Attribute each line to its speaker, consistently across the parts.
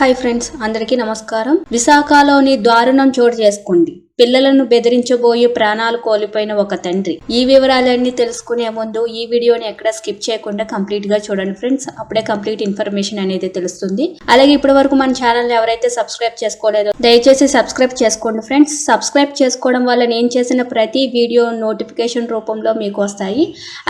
Speaker 1: Hi friends అందరికీ నమస్కారం. విశాఖలోని దారుణం చోటు చేసుకుంది. పిల్లలను బెదిరించబోయి ప్రాణాలు కోల్పోయిన ఒక తండ్రి. ఈ వివరాలన్నీ తెలుసుకునే ముందు ఈ వీడియోని ఎక్కడ స్కిప్ చేయకుండా కంప్లీట్గా చూడండి ఫ్రెండ్స్. అప్పుడే కంప్లీట్ ఇన్ఫర్మేషన్ అనేది తెలుస్తుంది. అలాగే ఇప్పటి వరకు మన ఛానల్ ఎవరైతే సబ్స్క్రైబ్ చేసుకోలేదో దయచేసి సబ్స్క్రైబ్ చేసుకోండి ఫ్రెండ్స్. సబ్స్క్రైబ్ చేసుకోవడం వల్ల నేను చేసిన ప్రతి వీడియో నోటిఫికేషన్ రూపంలో మీకు వస్తాయి.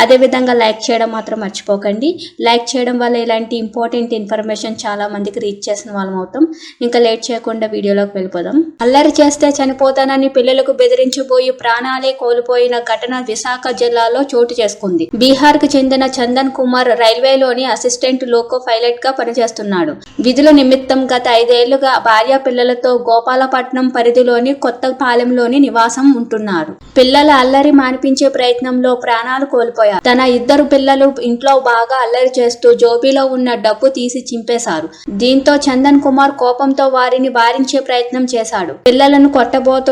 Speaker 1: అదేవిధంగా లైక్ చేయడం మాత్రం మర్చిపోకండి. లైక్ చేయడం వల్ల ఇలాంటి ఇంపార్టెంట్ ఇన్ఫర్మేషన్ చాలా మందికి రీచ్ చేసిన వాళ్ళం అవుతాం. ఇంకా లేట్ చేయకుండా వీడియోలోకి వెళ్ళిపోదాం. అల్లరి చేస్తే చనిపోతానని పిల్లలకు బెదిరించబోయి ప్రాణాలే కోల్పోయిన ఘటన విశాఖ జిల్లాలో చోటు చేసుకుంది. బీహార్కు చెందిన చందన్ కుమార్ రైల్వేలోని అసిస్టెంట్ లోకో పైలట్గా పనిచేస్తున్నాడు. విధుల నిమిత్తం గత ఐదేళ్ళుగా భార్య పిల్లలతో గోపాలపట్నం పరిధిలోని కొత్తపాలెంలోని నివాసం ఉంటున్నారు. పిల్లల అల్లరి మానిపించే ప్రయత్నంలో ప్రాణాలు కోల్పోయారు. తన ఇద్దరు పిల్లలు ఇంట్లో బాగా అల్లరి చేస్తూ జోబీలో ఉన్న డబ్బు తీసి చింపేశారు. దీంతో చందన్ కుమార్ కోపంతో వారిని వారించే ప్రయత్నం చేశాడు. పిల్లలను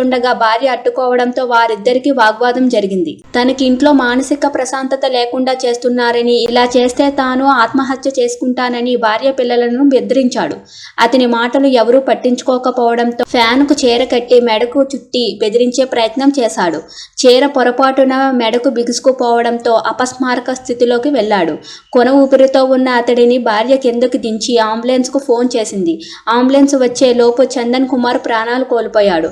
Speaker 1: కొట్టబోతుండగా భార్య అడ్డుకోవడంతో వారిద్దరికి వాగ్వాదం జరిగింది. తనకి ఇంట్లో మానసిక ప్రశాంతత లేకుండా చేస్తున్నారని ఇలా చేస్తే తాను ఆత్మహత్య చేసుకుంటానని భార్య పిల్లలను బెదిరించాడు. అతని మాటలు ఎవరూ పట్టించుకోకపోవడంతో ఫ్యాన్కు చీర కట్టి మెడకు చుట్టి బెదిరించే ప్రయత్నం చేశాడు. చీర పొరపాటున మెడకు బిగుసుకుపోవడంతో అపస్మారక స్థితిలోకి వెళ్ళాడు. కొన ఊపిరితో ఉన్న అతడిని భార్య కిందకు దించి ఆంబులెన్స్కు ఫోన్ చేసింది. ఆంబులెన్స్ వచ్చే లోపు చందన్ కుమార్ ప్రాణాలు కోల్పోయాడు.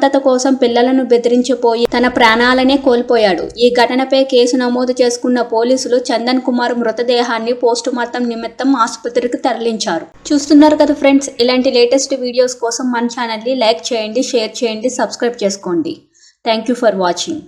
Speaker 1: ప్రశాంతత కోసం పిల్లలను బెదిరించిపోయి తన ప్రాణాలనే కోల్పోయాడు. ఈ ఘటనపై కేసు నమోదు చేసుకున్న పోలీసులు చందన్ కుమార్ మృతదేహాన్ని పోస్టుమార్టం నిమిత్తం ఆసుపత్రికి తరలించారు. చూస్తున్నారు కదా ఫ్రెండ్స్ ఇలాంటి లేటెస్ట్ వీడియోస్ కోసం మన ఛానల్ని లైక్ చేయండి షేర్ చేయండి సబ్స్క్రైబ్ చేసుకోండి. Thank you for watching.